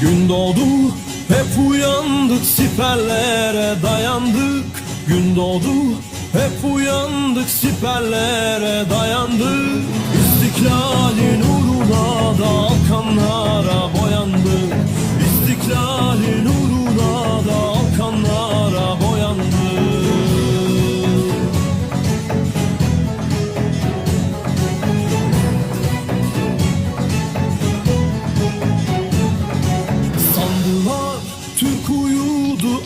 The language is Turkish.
Gün doğdu hep uyandık siperlere dayandık. Gün doğdu hep uyandık siperlere dayandık